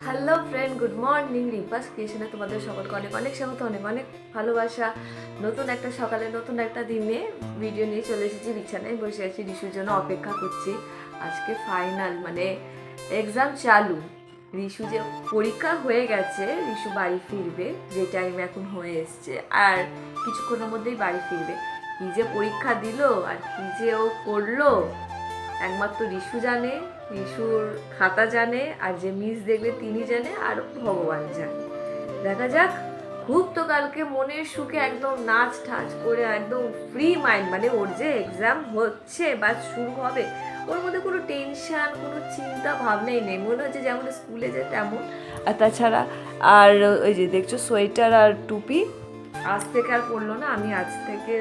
Hello friend good morning রিপাস ক্রিয়েশনে তোমাদের সকলকে অনেক অনেক স্বাগত, অনেক অনেক ভালোবাসা। নতুন একটা সকালে, নতুন একটা দিনে ভিডিও নিয়ে চলে এসেছি। বিছানায় বসে আছি রিশুর জন্য অপেক্ষা করছি। আজকে ফাইনাল মানে এক্সাম চালু। রিশু যে পরীক্ষা হয়ে গেছে রিশু বাড়ি ফিরবে, যে টাইম এখন হয়ে এসছে। আর কিছুক্ষণের মধ্যেই বাড়ি ফিরবে। কি যে পরীক্ষা দিল আর কি যে ও করল একমাত্র রিশু জানে, রিশুর খাতা জানে, আর যে মিস দেখবে তিনি জানে, আর ভগবান জানে। দেখা যাক, খুব তো কালকে মনের সুখে একদম নাচ ঠাচ করে একদম ফ্রি মাইন্ড মানে ওর যে এক্সাম হচ্ছে বা শুরু হবে, ওর মধ্যে কোনো টেনশন কোনো চিন্তা ভাবনাই নেই। মনে হচ্ছে যেমন স্কুলে যায় তেমন। আর তাছাড়া, আর ওই যে দেখছ সোয়েটার আর টুপি, আজ থেকে আর পড়ল না, আমি আজ থেকে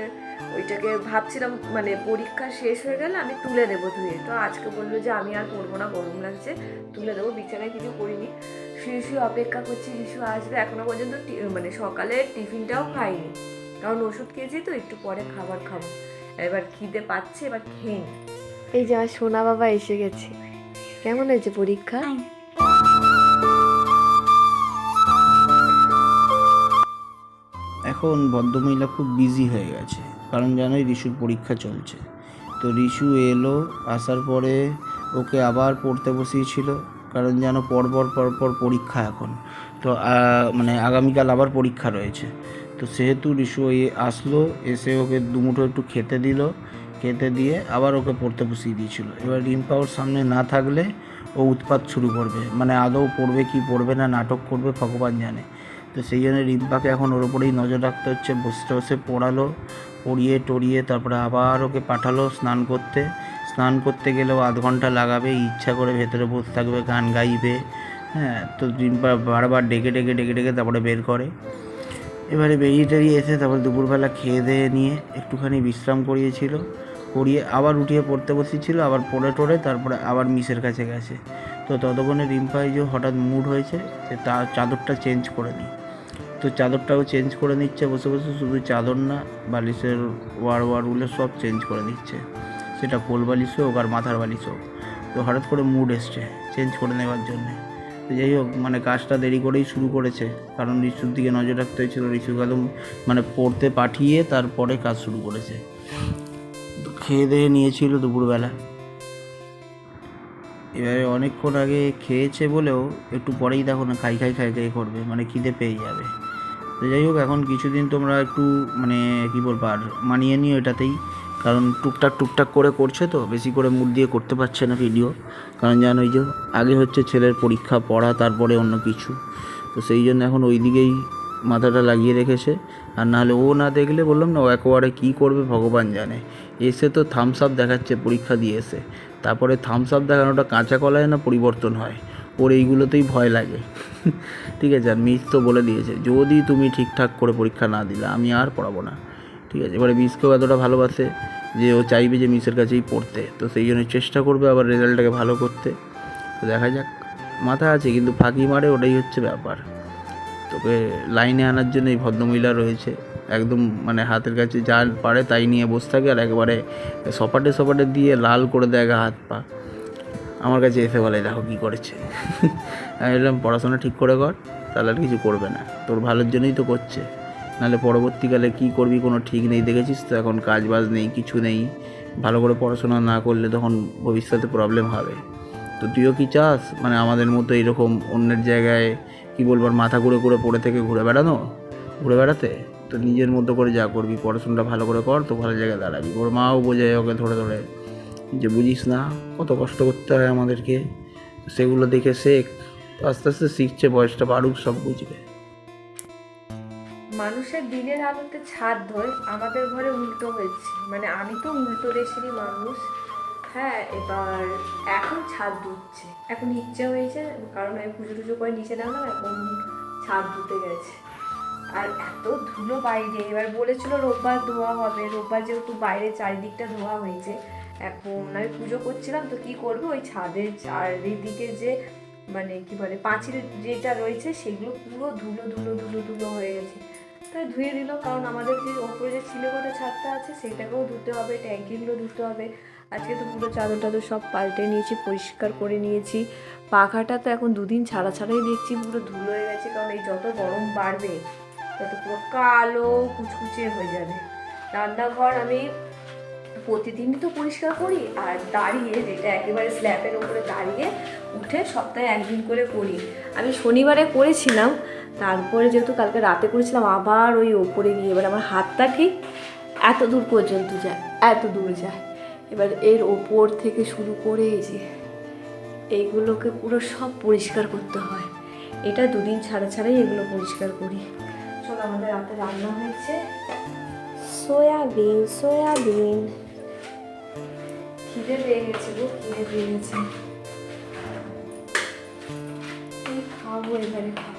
ওইটাকে ভাবছিলাম মানে পরীক্ষা শেষ হয়ে গেলে আমি তুলে দেবো ধুয়ে। তো আজকে বলল যে আমি আর পড়ব না গরম লাগছে তুলে দেবো বিছানায় কিছু করিনি। শুয়ে শুয়ে অপেক্ষা করছি শিশু আসবে এখনও পর্যন্ত টি- মানে সকালে টিফিনটাও খাইনি। কারণ ওষুধ খেয়েছি তো একটু পরে খাবার খাব। এবার খিদে পাচ্ছে এবার খেয়ে নি। এই যে আমার সোনা বাবা এসে গেছে। কেমন হয়েছে পরীক্ষা? এখন ভদ্রমহিলা খুব বিজি হয়ে গেছে। কারণ জানোই রিশুর পরীক্ষা চলছে। তো রিশু এলো, আসার পরে ওকে আবার পড়তে বসিয়েছিল, কারণ যেন পরপর পরপর পরীক্ষা এখন। তো মানে আগামীকাল আবার পরীক্ষা রয়েছে। তো সেহেতু রিশু ওই আসলো, এসে ওকে দুমুঠো একটু খেতে দিল, খেতে দিয়ে আবার ওকে পড়তে বসিয়ে দিয়েছিল। এবার রিম্পা ওর সামনে না থাকলে ও উৎপাত শুরু করবে। মানে আদৌ পড়বে কি পড়বে না, নাটক করবে, ভগবান জানে। তো সেই জন্য রিম্পাকে এখন ওর উপরেই নজর রাখতে হচ্ছে, বসে বসে পড়ালো। পড়িয়ে টড়িয়ে তারপরে আবার ওকে পাঠালো স্নান করতে। স্নান করতে গেলেও আধ ঘণ্টা লাগাবে, ইচ্ছা করে ভেতরে বসে থাকবে, গান গাইবে হ্যাঁ তো বারবার ডেকে ডেকে ডেকে ডেকে তারপরে বের করে। এবারে বেরিয়ে টেরিয়ে এসে তারপরে দুপুরবেলা খেয়ে দিয়ে নিয়ে একটুখানি বিশ্রাম করিয়েছিল। করিয়ে আবার উঠিয়ে পড়তে বসেছিল, আবার পড়ে টড়ে তারপরে আবার মিসের কাছে গেছে। তো ততক্ষণে রিম্পাই যে হঠাৎ মুড হয়েছে যে তার চাদরটা চেঞ্জ করে নিই। তো চাদরটাও চেঞ্জ করে নিচ্ছে, বসে বসে শুধু চাদর না, বালিশের ওয়ার ওয়ার উলে সব চেঞ্জ করে নিচ্ছে। সেটা কোল বালিশ হোক আর মাথার বালিশ হোক। তো হঠাৎ করে মুড এসছে চেঞ্জ করে নেওয়ার জন্যে। যাই হোক মানে কাজটা দেরি করেই শুরু করেছে। কারণ রিসুর দিকে নজর রাখতে হয়েছিল রিসু একদম মানে পড়তে পাঠিয়ে তারপরে কাজ শুরু করেছে। খেয়ে দিয়ে নিয়েছিল দুপুরবেলা। এবারে অনেকক্ষণ আগে খেয়েছে বলেও একটু পরেই দেখো না, খাই খাই খাই খাই করবে মানে খিদে পেয়ে যাবে। তো যাই হোক, এখন কিছুদিন তোমরা একটু মানে কী বলব, আর মানিয়ে নিও এটাতেই। কারণ টুকটাক টুকটাক করে করছে তো, বেশি করে মুড দিয়ে করতে পারছে না ভিডিও কারণ জানো ওই যে আগে হচ্ছে ছেলের পরীক্ষা, পড়া, তারপরে অন্য কিছু। তো সেই জন্য এখন ওই দিকেই মাথাটা লাগিয়ে রেখেছে। আর নাহলে ও না দেখলে বললাম না, ও একেবারে কী করবে ভগবান জানে। এসে তো থামস আপ দেখাচ্ছে, পরীক্ষা দিয়ে এসে। তারপরে থামস আপ দেখানোটা কাঁচা কলায় না পরিবর্তন হয়? ওর এইগুলোতেই ভয় লাগে। ঠিক আছে, আর মিস তো বলে দিয়েছে, যদি তুমি ঠিকঠাক করে পরীক্ষা না দিলে আমি আর পড়াবো না। ঠিক আছে, এবারে মিসকেও এতটা ভালোবাসে যে ও চাইবে যে মিসের কাছেই পড়তে, তো সেই জন্য চেষ্টা করবে আবার রেজাল্টটাকে ভালো করতে। তো দেখা যাক, মাথা আছে কিন্তু ফাঁকি মারে ওটাই হচ্ছে ব্যাপার। তোকে লাইনে আনার জন্য এই ভদ্রমহিলা রয়েছে, একদম মানে হাতের কাছে যা পারে তাই নিয়ে বসে থাকে আর একবারে সপাটে সপাটে দিয়ে লাল করে দেয় হাত পা। আমার কাছে এসে বলে, দেখো কী করেছে? আমি বললাম, পড়াশোনা ঠিক করে কর, তাহলে আর কিছু করবে না। তোর ভালোর জন্যই তো করছে। নাহলে পরবর্তীকালে কী করবি কোনো ঠিক নেই, দেখেছিস তো? এখন কাজ বাজ নেই, কিছু নেই। ভালো করে পড়াশোনা না করলে তখন ভবিষ্যতে প্রবলেম হবে। তো তুইও কি চাস? মানে আমাদের মতো এরকম অন্যের জায়গায়, কি বলব, আর মাথা ঘুরে ঘুরে পড়ে থেকে ঘুরে বেড়ানো? ঘুরে বেড়াতে? তো নিজের মতো করে যা করবি, পড়াশোনাটা ভালো করে কর, তো ভালো জায়গায় দাঁড়াবি। ওর মাও বোঝায় ওকে ধরে ধরে। যে বুঝিস না, কত কষ্ট করতে হয় আমাদেরকে। সেগুলো দেখে শেখ আস্তে আস্তে শিখছে, বয়সটা বাড়ুক, সব বুঝবে। মানুষের দিনের আলোতে ছাদ ধরে আমাদের ঘরে উল্টো হয়েছে। মানে আমি তো উল্টো দেশেরই মানুষ। হ্যাঁ এবার এখন ছাদ ধুচ্ছে। এখন ইচ্ছে হয়েছে, কারণ আমি পুজো টুজো করে নিচে নামলাম, এখন ছাদ ধুতে গেছে। আর এত ধুলো বাইরে, এবার বলেছিল রোববার ধোয়া হবে, রোববার যেহেতু বাইরে চারিদিকটা ধোয়া হয়েছে এখন আমি পুজো করছিলাম, তো কি করব? ওই ছাদের চারিদিকে যে মানে কি বলে, পাঁচিল যেটা রয়েছে, সেগুলো পুরো ধুলো ধুলো ধুলো ধুলো হয়ে গেছে। তাই ধুয়ে দিল, কারণ আমাদের যে ওপরে যে ছিলেকোটা ছাদটা আছে, সেটাকেও ধুতে হবে, ট্যাঙ্কিগুলো ধুতে হবে। আজকে তো পুরো চাদর টাদর সব পাল্টে নিয়েছি, পরিষ্কার করে নিয়েছি। পাখাটা তো এখন দুদিন ছাড়া ছাড়াই দেখছি, পুরো ধুলো হয়ে গেছে, কারণ এই যত গরম বাড়বে, তত পুরো কালো কুচকুচে হয়ে যাবে। রান্নাঘর আমি প্রতিদিনই তো পরিষ্কার করি আর দাঁড়িয়ে যেটা একেবারে স্ল্যাবের উপরে দাঁড়িয়ে উঠে সপ্তাহে একদিন করে করি। আমি শনিবারে করেছিলাম, তারপরে যেহেতু কালকে রাতে করেছিলাম, আবার ওই ওপরে গিয়ে এবার আমার হাতটা ঠিক এত দূর পর্যন্ত যায়, এত দূর যায়। এবার এর ওপর থেকে শুরু করে এই যে এইগুলোকে পুরো সব পরিষ্কার করতে হয়। এটা দুদিন ছাড়া ছাড়াই এগুলো পরিষ্কার করি। চলো আমাদের রাতে রান্না হয়েছে সয়াবিন সয়াবিন। খিদে পেয়ে গেছে গো খিদে পেয়ে গেছে খাব এবারে? খাব